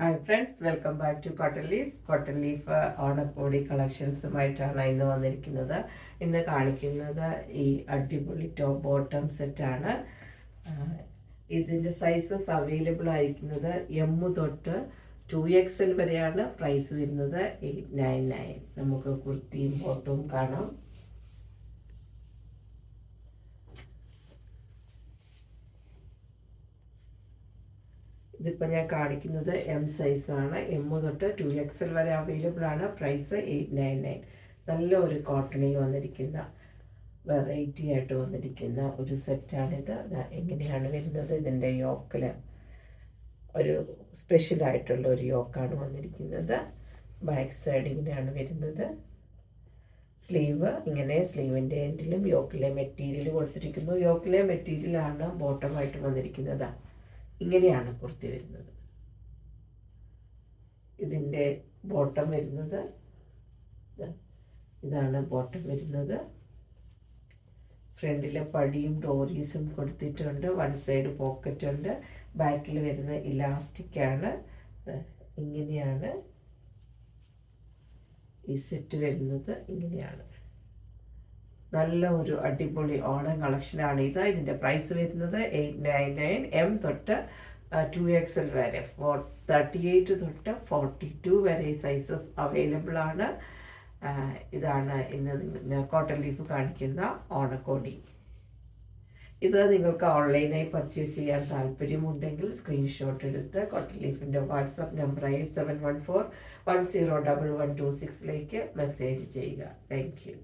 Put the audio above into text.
Hi friends welcome back to Cotton Leaf Cotton Leaf ഓണക്കോടി കളക്ഷൻസുമായിട്ടാണ് ഇന്ന് വന്നിരിക്കുന്നത്. ഇന്ന് കാണിക്കുന്നത് ഈ അടിപൊളി ടോപ്പ് ബോട്ടം സെറ്റാണ് ഇതിന്റെ സൈസസ് അവൈലബിൾ ആയിരിക്കുന്നത് എം തൊട്ട് ടു എക്സ് എൽ വരെയാണ് പ്രൈസ് വരുന്നത്. എയ്റ്റ് നയൻ നയൻ നമുക്ക് കുർത്തിയും ബോട്ടവും കാണാം. ഇതിപ്പോൾ ഞാൻ കാണിക്കുന്നത് എം സൈസാണ് എം തൊട്ട് ടു എക്സൽ വരെ അവൈലബിൾ ആണ്. പ്രൈസ് എയ്റ്റ് നയൻ നയൻ നല്ല ഒരു കോട്ടണിൽ വന്നിരിക്കുന്ന വെറൈറ്റി ആയിട്ട് വന്നിരിക്കുന്ന ഒരു സെറ്റാണിത് എങ്ങനെയാണ് വരുന്നത്? ഇതിന്റെ യോക്കിൽ ഒരു സ്പെഷ്യലായിട്ടുള്ള ഒരു യോക്കാണ് വന്നിരിക്കുന്നത്. ബാക്ക് സൈഡ് ഇങ്ങനെയാണ് വരുന്നത്. സ്ലീവ് ഇങ്ങനെ സ്ലീവിന്റെ എൻഡിലും യോക്കിലെ മെറ്റീരിയൽ കൊടുത്തിരിക്കുന്നു. യോക്കിലെ മെറ്റീരിയലാണ് ബോട്ടമായിട്ട് വന്നിരിക്കുന്നത്. ഇങ്ങനെയാണ് കുർത്തി വരുന്നത്. ഇതിന്റെ ബോട്ടം വരുന്നത്. ഇതാണ് ബോട്ടം വരുന്നത്. ഫ്രണ്ടിലെ പടിയും ഡോറീസും കൊടുത്തിട്ടുണ്ട്. വൺ സൈഡ് പോക്കറ്റ് ഉണ്ട്. ബാക്കിൽ വരുന്ന ഇലാസ്റ്റിക് ആണ്. ഇങ്ങനെയാണ് ഈ സെറ്റ് വരുന്നത്. ഇങ്ങനെയാണ്. നല്ല ഒരു അടിപൊളി ഓണം കളക്ഷനാണ് ഇത് ഇതിന്റെ പ്രൈസ് വരുന്നത് എയ്റ്റ് നയൻ നയൻ എം തൊട്ട് ടു എക്സ് എൽ വരെ. ഫോർ തേർട്ടി എയ്റ്റ് തൊട്ട് ഫോർട്ടി ടു വരെ സൈസസ് അവൈലബിൾ ആണ്. ഇതാണ് ഇന്ന് കോട്ടൺ ലീഫ് കാണിക്കുന്ന ഓണക്കോടി. ഇത് നിങ്ങൾക്ക് ഓൺലൈനായി പർച്ചേസ് ചെയ്യാൻ താല്പര്യമുണ്ടെങ്കിൽ സ്ക്രീൻഷോട്ട് എടുത്ത് Cotton ലീഫിന്റെ WhatsApp number eight seven one four one zero double one two സിക്സിലേക്ക് message ചെയ്യുക. Thank you